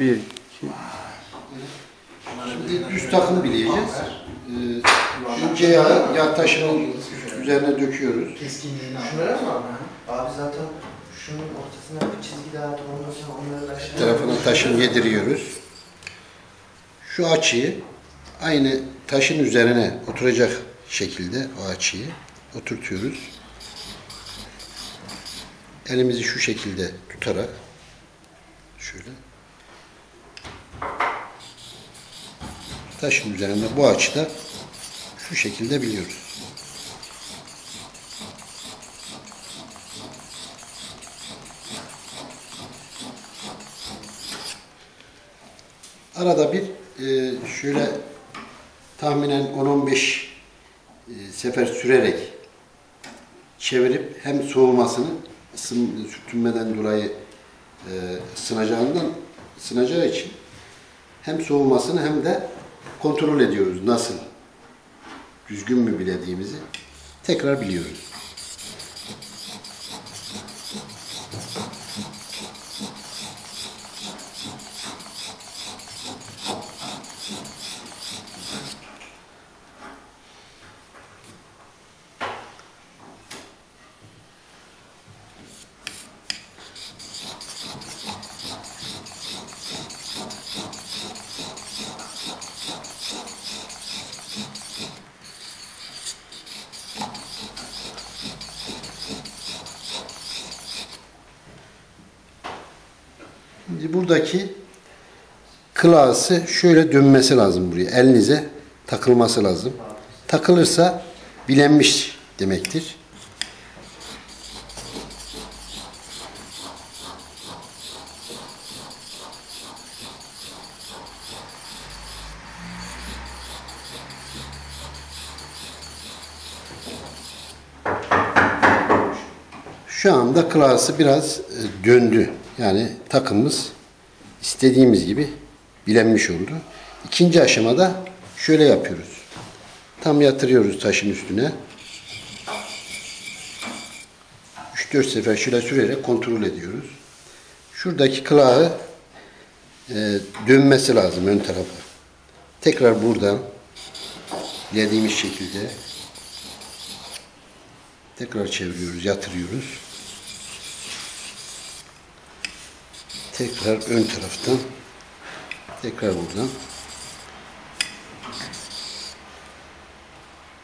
Bir, iki, Şimdi düz takım bileyeceğiz. Ee, önce yağı yağ taşının üzerine döküyoruz. Keskinliğini Şunlara mı abi? Abi zaten şunun ortasına bir çizgi daha ondan sonra onları aşağıya... tarafına taşın yediriyoruz. Şu açıyı aynı taşın üzerine oturacak şekilde o açıyı oturtuyoruz. Elimizi şu şekilde tutarak şöyle taşın üzerinde bu açıda şu şekilde biliyoruz. Arada bir e, şöyle tahminen 10-15 e, sefer sürerek çevirip hem soğumasını ısın, sürtünmeden dolayı e, ısınacağından ısınacağı için hem soğumasını hem de kontrol ediyoruz nasıl düzgün mü bilediğimizi tekrar biliyoruz. Şimdi buradaki kılağısı şöyle dönmesi lazım buraya. Elinize takılması lazım. Takılırsa bilenmiş demektir. Şu anda klası biraz e, döndü. Yani takımımız istediğimiz gibi bilenmiş oldu. İkinci aşamada şöyle yapıyoruz. Tam yatırıyoruz taşın üstüne. 3-4 sefer şöyle sürerek kontrol ediyoruz. Şuradaki kılağı e, dönmesi lazım ön tarafa. Tekrar buradan dilediğimiz şekilde tekrar çeviriyoruz, yatırıyoruz. Tekrar ön taraftan tekrar buradan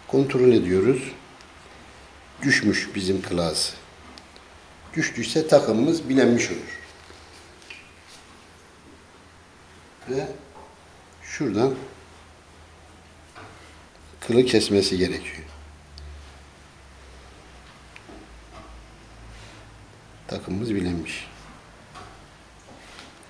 kontrol ediyoruz. Düşmüş bizim klası. Düştüyse takımımız bilenmiş olur. Ve şuradan kılı kesmesi gerekiyor. Takımımız bilenmiş.